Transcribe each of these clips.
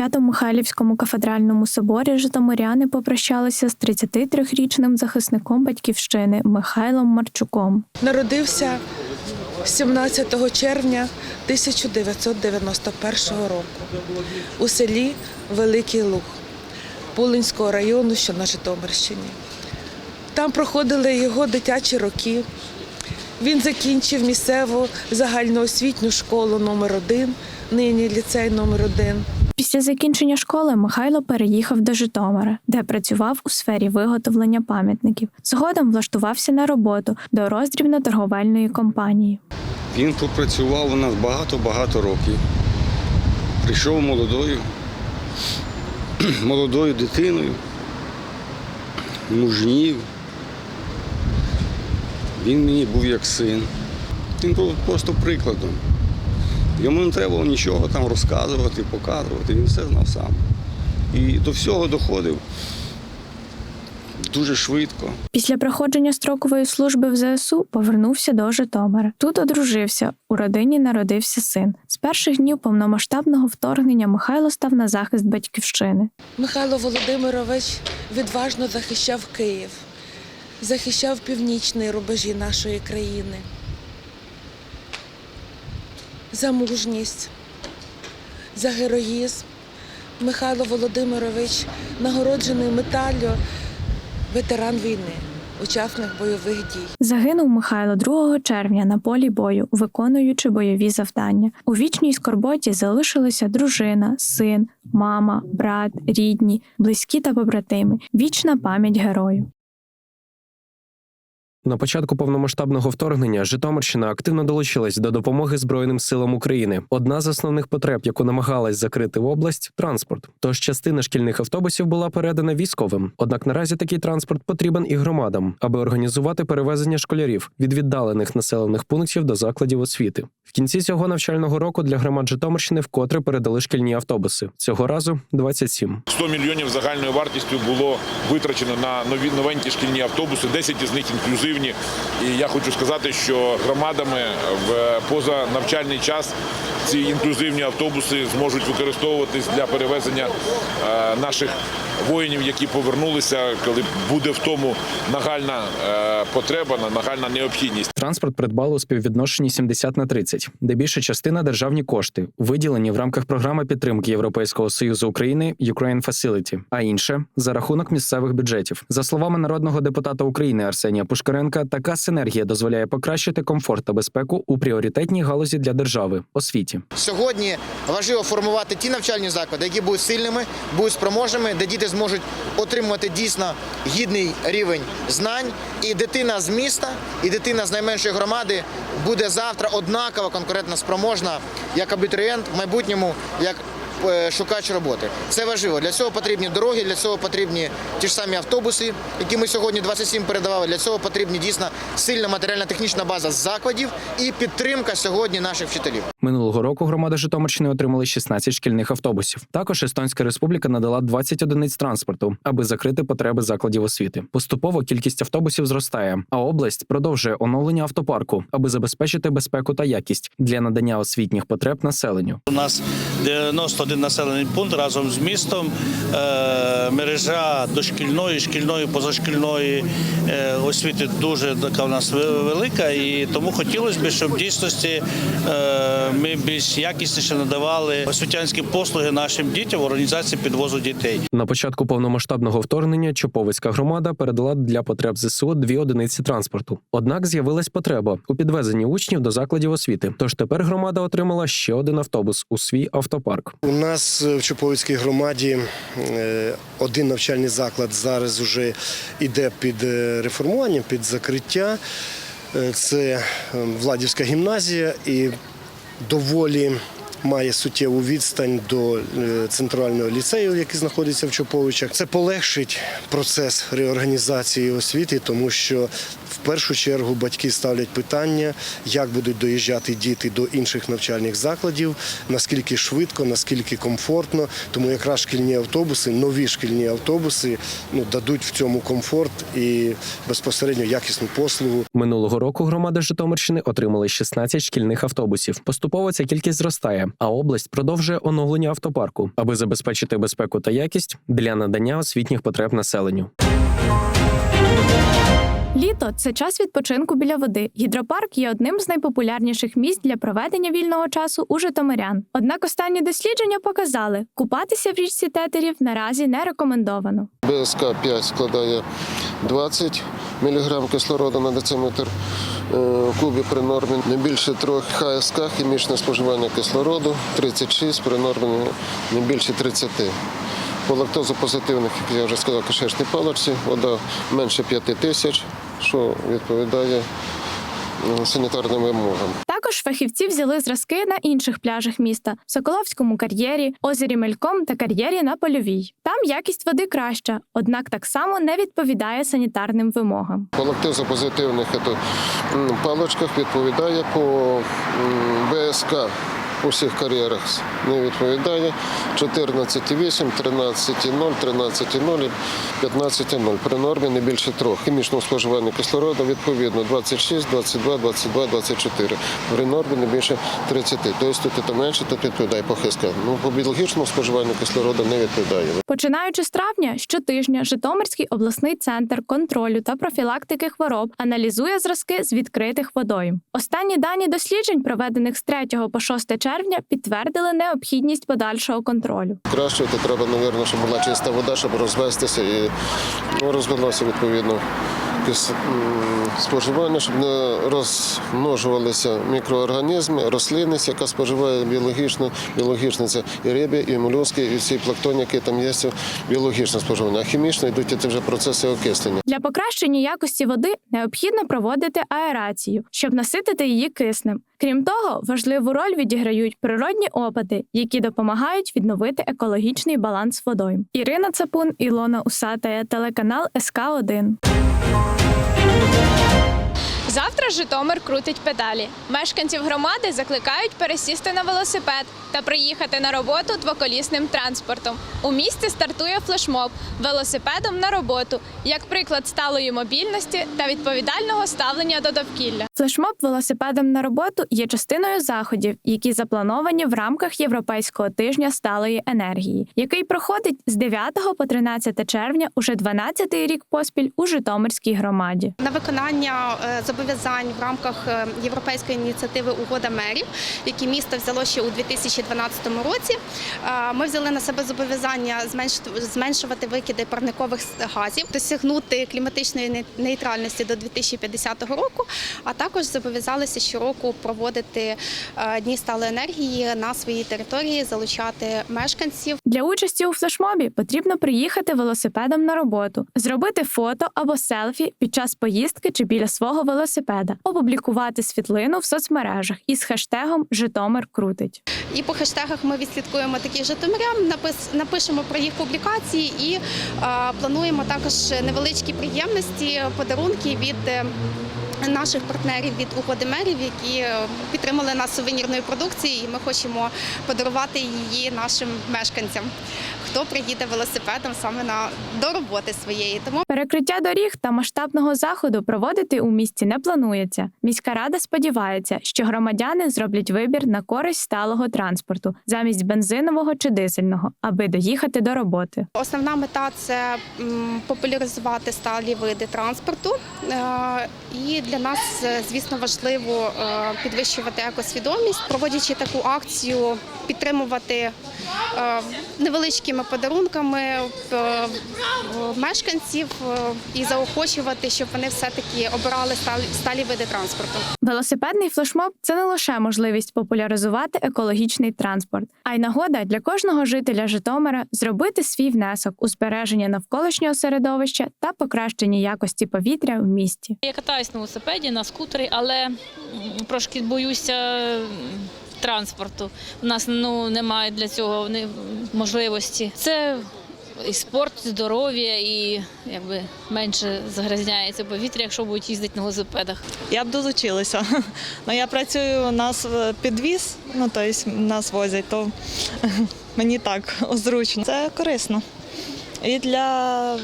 Свято-Михайлівському кафедральному соборі житомиряни попрощалися з 33-річним захисником батьківщини Михайлом Марчуком. Народився 17 червня 1991 року у селі Великий Луг Пулинського району, що на Житомирщині. Там проходили його дитячі роки. Він закінчив місцеву загальноосвітню школу номер 1 нині ліцей номер 1 Після закінчення школи Михайло переїхав до Житомира, де працював у сфері виготовлення пам'ятників. Згодом влаштувався на роботу до роздрібно-торговельної компанії. Він попрацював у нас багато-багато років. Прийшов молодою, молодою дитиною, мужнів. Він мені був як син. Він був просто прикладом. Йому не треба було нічого там розказувати, показувати, він все знав сам. І до всього доходив дуже швидко. Після проходження строкової служби в ЗСУ повернувся до Житомира. Тут одружився. У родині народився син. З перших днів повномасштабного вторгнення Михайло став на захист батьківщини. Михайло Володимирович відважно захищав Київ, захищав північні рубежі нашої країни. За мужність, за героїзм. Михайло Володимирович нагороджений медаллю ветеран війни, учасник бойових дій. Загинув Михайло 2 червня на полі бою, виконуючи бойові завдання. У вічній скорботі залишилися дружина, син, мама, брат, рідні, близькі та побратими. Вічна пам'ять герою. На початку повномасштабного вторгнення Житомирщина активно долучилась до допомоги Збройним силам України. Одна з основних потреб, яку намагалась закрити в область транспорт. Тож частина шкільних автобусів була передана військовим. Однак наразі такий транспорт потрібен і громадам, аби організувати перевезення школярів від віддалених населених пунктів до закладів освіти. В кінці цього навчального року для громад Житомирщини вкотре передали шкільні автобуси. Цього разу 27. 100 мільйонів загальною вартістю було витрачено на нові новенькі шкільні автобуси, 10 із них інклюзивні. І я хочу сказати, що громадами в позанавчальний час ці інклюзивні автобуси зможуть використовуватись для перевезення е, наших воїнів, які повернулися, коли буде в тому нагальна е, потреба, нагальна необхідність. Транспорт придбали у співвідношенні 70 на 30, де більша частина державні кошти, виділені в рамках програми підтримки Європейського союзу України Ukraine Facility, а інше за рахунок місцевих бюджетів. За словами народного депутата України Арсенія Пушкаренка, така синергія дозволяє покращити комфорт та безпеку у пріоритетній галузі для держави освіті. Сьогодні важливо формувати ті навчальні заклади, які будуть сильними, будуть спроможними, де діти зможуть отримувати дійсно гідний рівень знань. І дитина з міста, і дитина з найменшої громади буде завтра однаково конкурентно спроможна як абітурієнт в майбутньому, як шукач роботи. Це важливо. Для цього потрібні дороги, для цього потрібні ті ж самі автобуси, які ми сьогодні 27 передавали. Для цього потрібні дійсно сильна матеріально-технічна база закладів і підтримка сьогодні наших вчителів. Минулого року громада Житомирщини отримали 16 шкільних автобусів. Також Естонська республіка надала 20 одиниць транспорту, аби закрити потреби закладів освіти. Поступово кількість автобусів зростає, а область продовжує оновлення автопарку, аби забезпечити безпеку та якість для надання освітніх потреб населенню. У нас 91 населений пункт разом з містом. Е, Мережа дошкільної, шкільної, позашкільної е, освіти дуже така у нас велика, і тому хотілося б, щоб в дійсності е, ми більш якісніше надавали освітянські послуги нашим дітям в організації підвозу дітей. На початку повномасштабного вторгнення Чоповицька громада передала для потреб ЗСУ дві одиниці транспорту. Однак з'явилась потреба у підвезенні учнів до закладів освіти. Тож тепер громада отримала ще один автобус у свій автопарк. Нас в Чуповицькій громаді е, один навчальний заклад зараз вже йде під е, реформування, під закриття. Е, Це е, Владівська гімназія і доволі має суттєву відстань до е, центрального ліцею, який знаходиться в Чоповичах. Це полегшить процес реорганізації освіти, тому що в першу чергу батьки ставлять питання, як будуть доїжджати діти до інших навчальних закладів, наскільки швидко, наскільки комфортно. Тому якраз шкільні автобуси, нові шкільні автобуси ну, дадуть в цьому комфорт і безпосередньо якісну послугу. Минулого року громада Житомирщини отримали 16 шкільних автобусів. Поступово ця кількість зростає, а область продовжує оновлення автопарку, аби забезпечити безпеку та якість для надання освітніх потреб населенню. Літо це час відпочинку біля води. Гідропарк є одним з найпопулярніших місць для проведення вільного часу у житомирян. Однак останні дослідження показали, купатися в річці тетерів наразі не рекомендовано. БСК 5 складає 20 мг кислороду на дециметр е, кубів при нормі не більше 3 ХСК хімічне споживання кислороду 36 при нормі не більше 30. По лактозопозитивних, як я вже сказав, кишечній паличці, вода менше 5 тисяч, що відповідає санітарним вимогам. Також фахівці взяли зразки на інших пляжах міста в Соколовському кар'єрі, озері Мельком та кар'єрі на Польовій. Там якість води краща, однак так само не відповідає санітарним вимогам. По лактозопозитивних паличках відповідає по БСК у всіх кар'єрах не відповідає 14,8, 13,0, 13,0 і 15,0. При нормі не більше трьох. Хімічному споживанню кислороду відповідно 26, 22, 22, 24. При нормі не більше 30. Тобто тут це менше, тут відповідає по ХСК. Ну, по біологічному споживанню кислороду не відповідає. Починаючи з травня, щотижня Житомирський обласний центр контролю та профілактики хвороб аналізує зразки з відкритих водойм. Останні дані досліджень, проведених з 3 по 6 червня, підтвердили необхідність подальшого контролю. Краще то треба, мабуть, щоб була чиста вода, щоб розвестися і ну, розвелося відповідно споживання, щоб не розмножувалися мікроорганізми, рослинність, яка споживає біологічно, біологічно це і риби, і молюски, і всі планктон, які там є, біологічне споживання. А хімічно йдуть ці вже процеси окислення. Для покращення якості води необхідно проводити аерацію, щоб наситити її киснем. Крім того, важливу роль відіграють природні опади, які допомагають відновити екологічний баланс водойм. Ірина Цапун, Ілона Усатая, телеканал СК 1 Завтра Житомир крутить педалі. Мешканців громади закликають пересісти на велосипед та приїхати на роботу двоколісним транспортом. У місті стартує флешмоб велосипедом на роботу як приклад сталої мобільності та відповідального ставлення до довкілля. Флешмоб велосипедом на роботу є частиною заходів, які заплановані в рамках Європейського тижня сталої енергії, який проходить з 9 по 13 червня уже 12-й рік поспіль у Житомирській громаді. на виконання е, зобов'язань в рамках е, європейської ініціативи Угода мерів, які місто взяло ще у 2012 році. Е, Ми взяли на себе зобов'язання зменшувати викиди парникових газів, досягнути кліматичної нейтральності до 2050 року. А також зобов'язалися щороку проводити е, дні сталої енергії на своїй території, залучати мешканців. Для участі у флешмобі потрібно приїхати велосипедом на роботу, зробити фото або селфі під час поїздки чи біля свого велосипеда, опублікувати світлину в соцмережах із хештегом Житомир крутить. І по хештегах ми відслідкуємо таких житомирян, напис- напишемо про їх публікації і е, плануємо також невеличкі приємності, подарунки від. е, Наших партнерів від угоди мерів, які е, підтримали нас сувенірною продукцією, і ми хочемо подарувати її нашим мешканцям, хто приїде велосипедом саме на до роботи своєї. Тому Перекриття доріг та масштабного заходу проводити у місті не планується. Міська рада сподівається, що громадяни зроблять вибір на користь сталого транспорту замість бензинового чи дизельного, аби доїхати до роботи. Основна мета це популяризувати сталі види транспорту. Е, І для нас, е, звісно, важливо е, підвищувати екосвідомість, проводячи таку акцію, підтримувати невеличкими подарунками мешканців і заохочувати, щоб вони все-таки обирали сталі- сталі види транспорту. Велосипедний флешмоб це не лише можливість популяризувати екологічний транспорт, а й нагода для кожного жителя Житомира зробити свій внесок у збереження навколишнього середовища та покращення якості повітря в місті. Я катаюсь на велосипеді, на скутері, але трошки боюся транспорту. У нас ну немає для цього можливості. Це і спорт, здоров'я, і якби менше загрязняється повітря, якщо будуть їздити на велосипедах. Я б долучилася. Ну, я працюю, у нас е, підвіз, ну тобто нас возять, то мені так зручно. Це корисно. І для,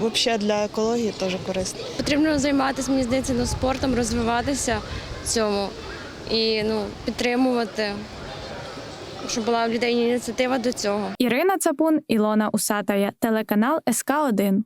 взагалі для екології теж корисно. Потрібно займатися, мені здається, ну, спортом, розвиватися в цьому і ну, підтримувати, щоб була в людей ініціатива до цього. Ірина Цапун, Ілона Усатая, телеканал СК 1